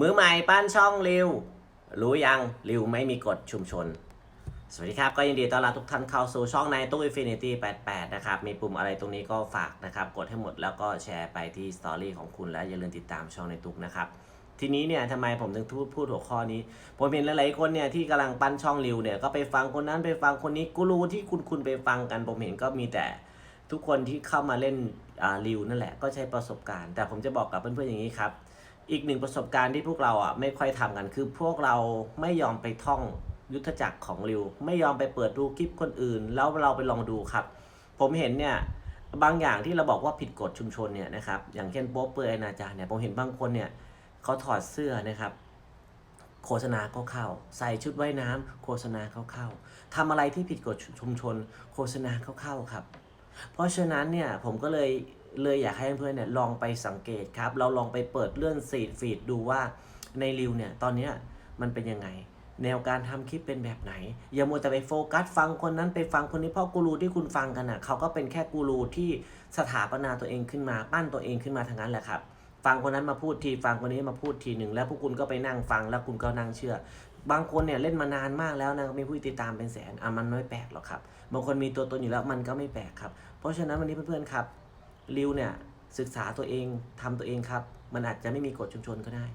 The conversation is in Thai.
มือใหม่ปั้นช่องริว รู้ยังริวไม่มีกฎชุมชน สวัสดีครับ ก็ยินดีต้อนรับทุกท่านเข้าสู่ช่องในตู้ Infinity 88 นะครับ มีปุ่มอะไรตรงนี้ก็ฝากนะครับ กดให้หมดแล้วก็แชร์ไปที่สตอรี่ของคุณและอย่าลืมติดตามช่องในตุกนะครับ ทีนี้เนี่ยทำไมผมถึงพูดพูดหัวข้อนี้ ผมเห็นหลายๆคนเนี่ยที่กำลังปั้นช่องริวเนี่ยก็ไปฟังคนนั้นไปฟังคนนี้กูรู้ที่คุณคุณไปฟังกัน ผมเห็นก็มีแต่ทุกคนที่เข้ามาเล่นอ่าริวนั่นแหละก็ใช้ประสบการณ์ แต่ผมจะบอกกับเพื่อนๆอย่างนี้ครับ อีกหนึ่งประสบการณ์ที่พวกเราอะไม่ค่อยทำกันคือพวกเราไม่ยอมไปท่องยุทธจักรของริว ไม่ยอมไปเปิดดูคลิปคนอื่น แล้วเราไปลองดูครับ ผมเห็นเนี่ยบางอย่างที่เราบอกว่าผิดกฎชุมชนเนี่ยนะครับอย่างเช่นโป๊ะเปลือยนาจารเนี่ยผมเห็นบางคนเนี่ยเขาถอดเสื้อนะครับ โฆษณาก็เข้า ใส่ชุดว่ายน้ำโฆษณาก็เข้าทำอะไรที่ผิดกฎชุมชน โฆษณาก็เข้าครับ เพราะฉะนั้นเนี่ยผมก็เลย เลยอยากให้เพื่อนเนี่ยลองไปสังเกตครับ เราลองไปเปิดเลื่อนฟีดฟีดดูว่าในริวเนี่ยตอนนี้มันเป็นยังไง แนวการทำคลิปเป็นแบบไหน อย่ามัวแต่ไปโฟกัสฟังคนนั้นไปฟังคนนี้เพราะกูรูที่คุณฟังกันอะเขาก็เป็นแค่กูรูที่สถาปนาตัวเองขึ้นมาปั้นตัวเองขึ้นมาทางนั้นแหละครับฟังคนนั้นมาพูดทีฟังคนนี้มาพูดทีหนึ่งแล้วพวกคุณก็ไปนั่งฟังแล้วคุณก็นั่งเชื่อ บางคนเนี่ยเล่นมานานมากแล้วนะมีผู้ติดตามเป็นแสนอะมันไม่แปลกหรอกครับบางคนมีตัวตนอยู่แล้วมันก็ไม่แปลกครับ เพราะฉะนั้นวันนี้เพื่อนๆครับ ริวเนี่ยศึกษาตัวเองทำตัวเองครับ มันอาจจะไม่มีกฎชุมชนก็ได้